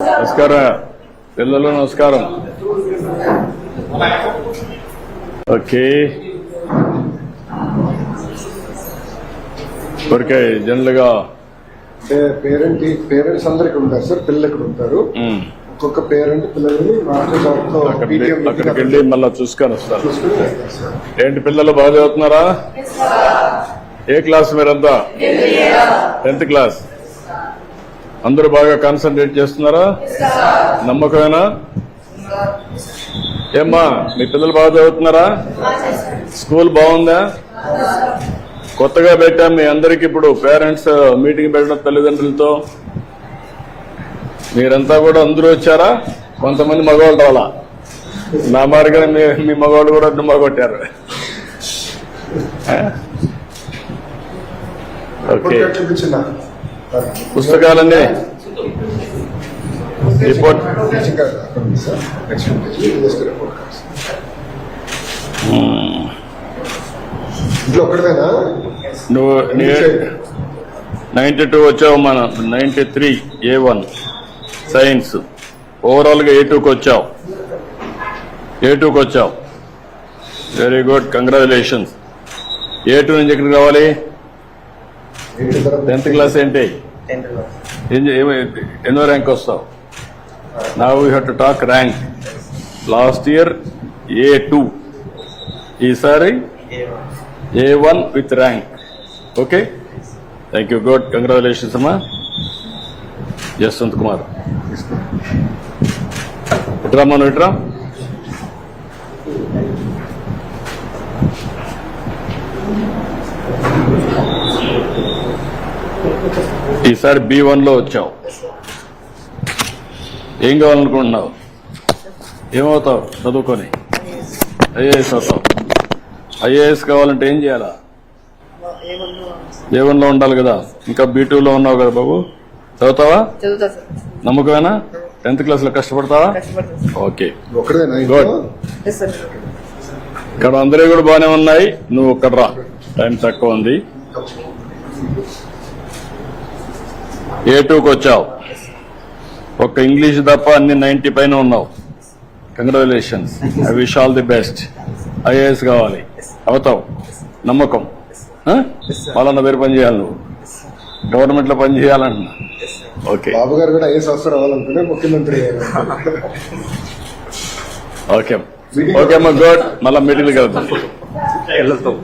నమస్కారం. పిల్లలు నమస్కారం. ఓకే. ఊరికే జనరల్గా పేరెంట్ పేరెంట్స్ అందరు ఇక్కడ ఉంటారు సార్ పిల్లలు ఇక్కడ ఉంటారు? ఒక్కొక్క పేరెంట్ పిల్లల్ని అక్కడికి వెళ్ళి మళ్ళీ చూసుకొని వస్తారు. ఏంటి పిల్లలు బాగా చదువుతున్నారా? ఏ క్లాస్ మీరంతా? Tenth class. అందరూ బాగా కాన్సన్ట్రేట్ చేస్తున్నారా? నమ్మకమేనా? ఏమ్మా మీ పిల్లలు బాగా చదువుతున్నారా? స్కూల్ బాగుందా? కొత్తగా పెట్టాం మీ అందరికి ఇప్పుడు పేరెంట్స్ మీటింగ్ పెట్టడం తల్లిదండ్రులతో. మీరంతా కూడా అందరూ వచ్చారా? కొంతమంది మగవాళ్ళు రావాలా నా మార్గం మీ మీ మగవాళ్ళు కూడా డుమ్మా కొట్టారు ఓకే. పుస్తకాలన్నీ రిపోర్ట్. ఒక్కడవేనా? నువ్వు నైన్టీ టూ వచ్చావు మన ninety three A one science. ఓవరాల్గా ఏ టూకి వచ్చావు. ఏ టూకి వచ్చావు. Very good congratulations. A two నుంచి ఎక్కడికి రావాలి? టెన్త్ క్లాస్ ఏంటి? ఎన్నో ర్యాంక్ వస్తావు? నా we have to talk rank last year A two ఈసారి A one with rank okay thank you good congratulations అమ్మా. జస్వంత్ కుమార్ ఇట్రా మనం ఇట్రా ఈసారి బి వన్లో వచ్చావు ఏం కావాలనుకుంటున్నావు? ఏమవుతావు? చదువుకొని. ఐఏఎస్ అవుతావు. ఐఏఎస్ కావాలంటే ఏం చేయాలా? ఏ వన్లో ఉండాలి కదా? ఇంకా బీ లో ఉన్నావు కదా బాబు. చదువుతావా? నమ్మకమేనా? టెన్త్ క్లాస్లో కష్టపడతావా కష్టపడతా ఓకే. సార్ ఇక్కడ అందరూ కూడా బాగానే ఉన్నాయి. నువ్వు ఇక్కడ రా. టైం తక్కువ ఉంది. ఏ టూకి వచ్చావు ఒక్క ఇంగ్లీష్ తప్ప అన్ని నైన్టీ పైన ఉన్నావు. Congratulations I wish all the best IAS కావాలి. అవుతావు నమ్మకం. వాళ్ళన్న పేరు పని చేయాలి నువ్వు. గవర్నమెంట్లో పని చేయాలంటున్నా ఓకే బాబు గారు కూడా ఏ సంవత్సరం అవ్వాలనుకునే ముఖ్యమంత్రి ఓకే ఓకే అమ్మా గుడ్ మళ్ళా మీటింగ్కి వెళ్తాం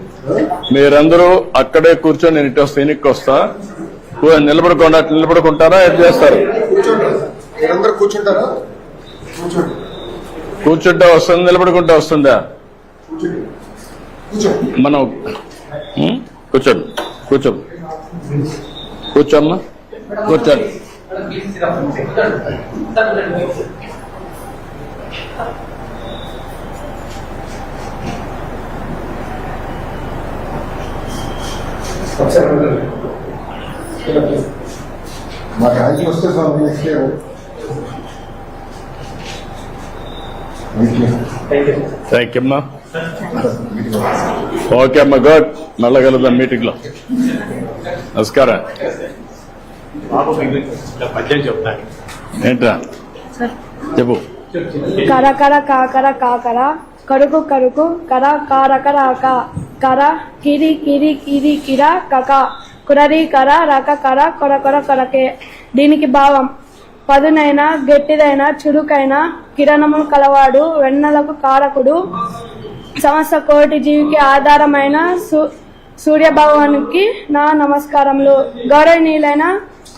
మీరందరూ అక్కడే కూర్చొని నేను ఇటు వస్తా వెనక్కి వస్తా. నిలబడకుండా అట్లా నిలబడుకుంటారా? ఏం చేస్తారు? కూర్చోండి. కూర్చోండి. కూర్చుంటే వస్తుంది నిలబడుకుంటే వస్తుందా? కూర్చోండి. కూర్చోండి. మనం? కూర్చోండి. కూర్చో కూర్చోమ్మా. కూర్చోండి. మా ర్యాంక్ వస్తే స్వామి నెక్స్ట్ థ్యాంక్ యూ అమ్మా ఓకే అమ్మా గుడ్ మళ్ళా కలుద్దాం మీటింగ్లో నమస్కారం. ఏంట్రా? చెప్పు. కర కర కాకర కాకర కరుకు కరుకు కర కారకర కర కిరి కిరి కిరి కిర కక కురరి కర రక కర కొర కొర కొరకే. దీనికి భావం పదునైన గట్టిదైన చురుకైన కిరణము కలవాడు వెన్నెలకు కారకుడు సమస్త కోటి జీవికి ఆధారమైన సు- సూర్య భగవానికి నా నమస్కారములు. గౌరవనీయులైన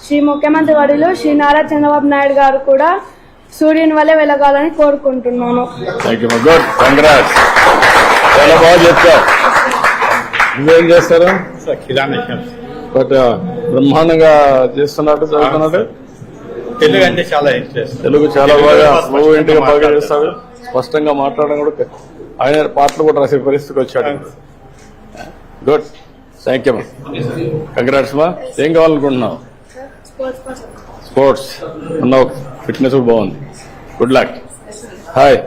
శ్రీ ముఖ్యమంత్రి వర్యులు శ్రీ నారా చంద్రబాబు నాయుడు గారు కూడా సూర్యుని వల్లే వెలగాలని కోరుకుంటున్నాను. నువ్వేం చేస్తారు? బట్ బ్రహ్మాండంగా చేస్తున్నట్టు చదువుతున్నట్టు తెలుగు అంటే చాలా తెలుగు చాలా బాగా ఇంటిగా బాగా. చేస్తాడు. స్పష్టంగా మాట్లాడడం కూడా ఆయన పాటలు కూడా రాసే పరిస్థితికి వచ్చాడు గుడ్ థ్యాంక్ యూ కంగ్రాట్స్ మా ఏం కావాలనుకుంటున్నావు? స్పోర్ట్స్ ఉన్నావు ఫిట్నెస్ కూడా బాగుంది. Good luck hi